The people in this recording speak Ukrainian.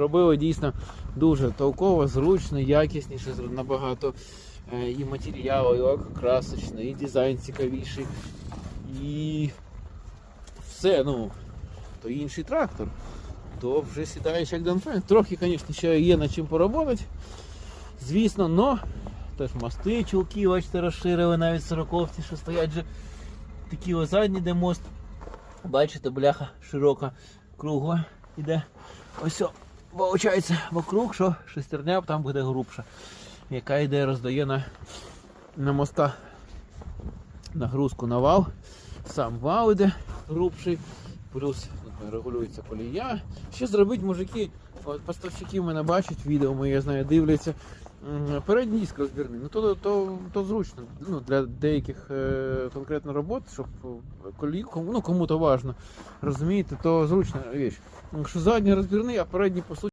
Робили дійсно дуже толково, зручно, якісніше, набагато е, і матеріал, і лакокрасочний, і дизайн цікавіший. І все, ну, то інший трактор. То вже сідаєш як Донфен. Трохи, звісно, ще є над чим поработати. Звісно, но теж мости, чулки, бачите, розширили навіть сороковці, що стоять же такі задні, де мост. Бачите, бляха широка, кругла іде. Ось виходить вокруг, що шестерня там буде грубша, яка йде роздає на, на моста нагрузку на вал. Сам вал йде грубший, плюс регулюється колія. Ще зробити мужики, от поставщики мене бачать, відео моє знаю, дивляться. Передній диск розбірний, ну то, то, то зручно ну, для деяких е, конкретно робот, щоб е, колі, кому, ну, кому-то важно, розумієте, то зручна річ. Якщо задній розбірний, а передній по суті.